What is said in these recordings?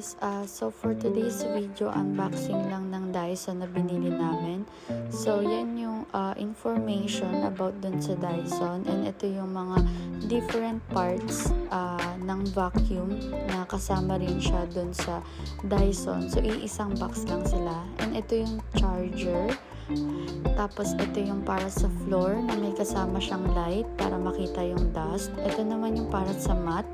guys, uh, so for today's video, unboxing lang ng Dyson na binili namin. So yan yung uh, information about dun sa Dyson and ito yung mga different parts uh, ng vacuum na kasama rin siya dun sa Dyson. So iisang box lang sila and ito yung charger. Tapos ito yung para sa floor na may kasama siyang light para makita yung dust. Ito naman yung para sa mat.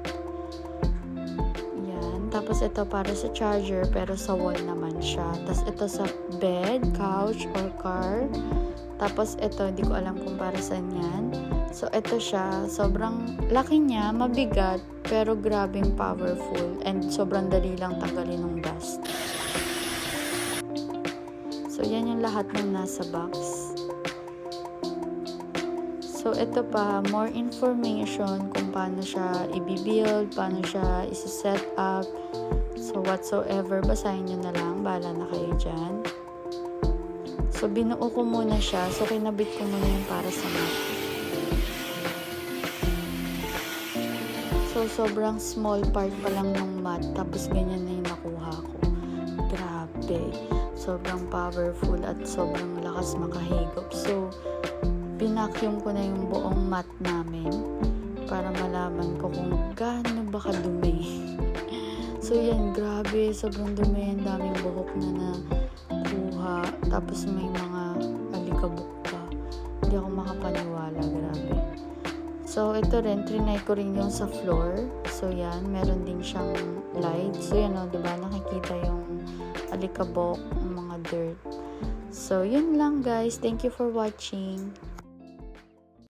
Tapos ito para sa charger pero sa wall naman siya. Tapos ito sa bed, couch, or car. Tapos ito, hindi ko alam kung para saan yan. So ito siya, sobrang laki niya, mabigat, pero grabing powerful and sobrang dali lang tanggalin ng dust. So yan yung lahat ng nasa box. So, ito pa, more information kung paano siya i-build, paano siya isi-set up. So, whatsoever, basahin nyo na lang. Bala na kayo dyan. So, binuo ko muna siya. So, kinabit ko muna yung para sa mat. So, sobrang small part pa lang ng mat. Tapos, ganyan na yung nakuha ko. Grabe. Sobrang powerful at sobrang lakas makahigop. So, binakyum ko na yung buong mat namin para malaman ko kung gaano ba kadumi. so yan, grabe, sobrang dumi, ang daming buhok na nakuha. Tapos may mga alikabok pa. Hindi ako makapaniwala, grabe. So, ito rin, trinay ko rin yung sa floor. So, yan, meron din siyang light. So, yan o, diba, nakikita yung alikabok, mga dirt. So, yun lang guys. Thank you for watching.